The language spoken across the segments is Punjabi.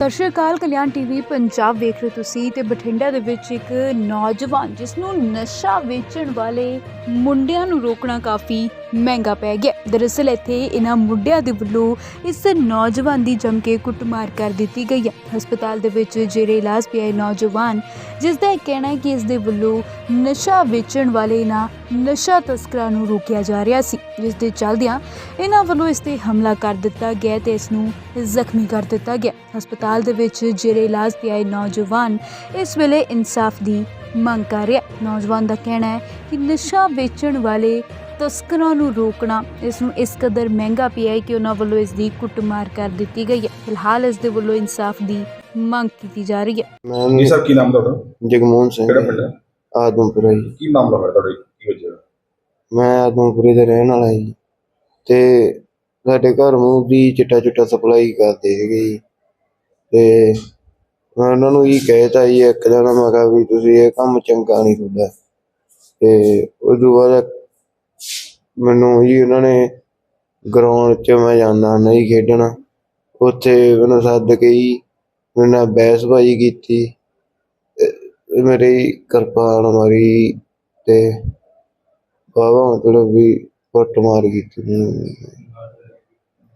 ਸਤਿ ਸ਼੍ਰੀ ਅਕਾਲ, ਕਲਿਆਣ ਟੀਵੀ ਪੰਜਾਬ ਵੇਖ ਰਹੇ ਹੋ ਤੁਸੀਂ ਤੇ ਬਠਿੰਡਾ ਦੇ ਵਿੱਚ ਇੱਕ ਨੌਜਵਾਨ ਜਿਸ ਨੂੰ ਨਸ਼ਾ ਵੇਚਣ ਵਾਲੇ ਮੁੰਡਿਆਂ ਨੂੰ ਰੋਕਣਾ ਕਾਫੀ ਮਹਿੰਗਾ ਪੈ ਗਿਆ। ਦਰਅਸਲ ਇੱਥੇ ਇਹਨਾਂ ਮੁੰਡਿਆਂ ਦੇ ਵੱਲੋਂ ਇਸ ਨੌਜਵਾਨ ਦੀ ਜੰਮ ਕੇ ਕੁੱਟਮਾਰ ਕਰ ਦਿੱਤੀ ਗਈ ਹੈ। ਹਸਪਤਾਲ ਦੇ ਵਿੱਚ ਜਿਹੜੇ ਇਲਾਜ ਪਿਆ ਇਹ ਨੌਜਵਾਨ ਜਿਸ ਦਾ ਇਹ ਕਹਿਣਾ ਹੈ ਕਿ ਇਸ ਦੇ ਵੱਲੋਂ ਨਸ਼ਾ ਵੇਚਣ ਵਾਲੇ ਇਹਨਾਂ ਨਸ਼ਾ ਤਸਕਰਾਂ ਨੂੰ ਰੋਕਿਆ ਜਾ ਰਿਹਾ ਸੀ। ਜਿਸ ਦੇ ਚੱਲਦਿਆਂ ਇਹਨਾਂ ਵੱਲੋਂ ਇਸ ਤੇ ਹਮਲਾ ਕਰ ਦਿੱਤਾ ਗਿਆ ਤੇ ਇਸ ਨੂੰ ਜ਼ਖਮੀ ਕਰ ਦਿੱਤਾ ਗਿਆ। ਹਸਪਤਾਲ ਦੇ ਵਿੱਚ ਜਿਹੜੇ ਇਲਾਜ ਤੇ ਆਏ ਨੌਜਵਾਨ ਇਸ ਵੇਲੇ ਇਨਸਾਫ ਦੀ ਮੰਗ ਕਰ ਰਿਹਾ ਨੌਜਵਾਨ ਦਾ ਕਹਿਣਾ ਹੈ ਕਿ ਨਸ਼ਾ ਵੇਚਣ ਵਾਲੇ ਤਸਕਰਾਂ ਨੂੰ ਰੋਕਣਾ ਇਸ ਨੂੰ ਇਸ ਕਦਰ ਮਹਿੰਗਾ ਪਿਆ ਹੈ ਕਿ ਉਹਨਾਂ ਵੱਲੋਂ ਇਸ ਦੀ ਕੁੱਟਮਾਰ ਕਰ ਦਿੱਤੀ ਗਈ ਹੈ। ਫਿਲਹਾਲ ਇਸ ਦੇ ਵੱਲੋਂ ਇਨਸਾਫ ਦੀ ਮੰਗ ਕੀਤੀ ਜਾ ਰਹੀ ਹੈ। ਮੈਂ ਜੀ ਸਰ ਕੀ ਨਾਮ ਤੁਹਾਡਾ? ਜਗਮੋਹਨ ਸਿੰਘ। ਕਿਹੜਾ ਪਿੰਡ ਹੈ? ਆਦਮਪੁਰਾ ਜੀ। ਕੀ ਮਾਮਲਾ ਹੋਇਆ ਤੁਹਾਡੇ? ਕੀ ਵਜ੍ਹਾ ਮੈਂ ਆਦਮਪੁਰੇ ਦਾ ਰਹਿਣ ਵਾਲਾ ਜੀ। ਤੇ ਸਾਡੇ ਘਰ ਮੂੰਹ ਦੀ ਚਿੱਟਾ ਚਿੱਟਾ ਸਪਲਾਈ ਕਰਦੇ ਹੈਗੇ ਜੀ। ਤੇ ਮੈਂ ਉਹਨਾਂ ਨੂੰ ਇਹ ਕਹਿਤਾ ਜੀ ਇੱਕ ਦਿਨ ਮੈਂ ਕਿਹਾ ਵੀ ਤੁਸੀਂ ਇਹ ਕੰਮ ਚੰਗਾ ਨਹੀਂ ਤੁਹਾਡਾ ਤੇ ਉਸ ਤੋਂ ਬਾਅਦ ਮੈਨੂੰ ਜੀ ਉਹਨਾਂ ਨੇ ਗਰਾਊਂਡ 'ਚ ਮੈਂ ਜਾਂਦਾ ਨਹੀਂ ਖੇਡਣ। ਉੱਥੇ ਮੈਨੂੰ ਸੱਦ ਕੇ ਜੀ ਮੇਰੇ ਨਾਲ ਬਹਿਸਬਾਜ਼ੀ ਕੀਤੀ। ਤੇ ਮੇਰੀ ਕਿਰਪਾਨ ਮਾਰੀ ਤੇ ਬਾਬਾ ਮਤਲਬ ਵੀ ਕੁੱਟ ਮਾਰ ਕੀਤੀ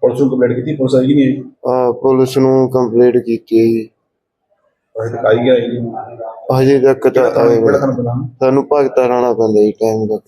ਪੁਲਿਸ ਨੂੰ ਕੰਪਲੇਂਟ ਕੀਤੀ? ਪੁਲਿਸ ਆਈ ਕਿ ਨਹੀਂ ਆਈ? ਆ ਪੁਲਿਸ ਨੂੰ ਕੰਪਲੇਂਟ ਕੀਤੀ ਹੈ ਜੀ। ਅਜੇ ਤੱਕ ਆਈ ਗਿਆ ਜੀ? ਹਜੇ ਤੱਕ ਤਾਂ ਆਏ ਨਹੀਂ। ਤੁਹਾਨੂੰ ਪਤਾ ਸਾਨੂੰ ਭਗਤਾ ਰਾਣਾ ਪੈਂਦਾ ਜੀ ਟਾਈਮ ਦਾ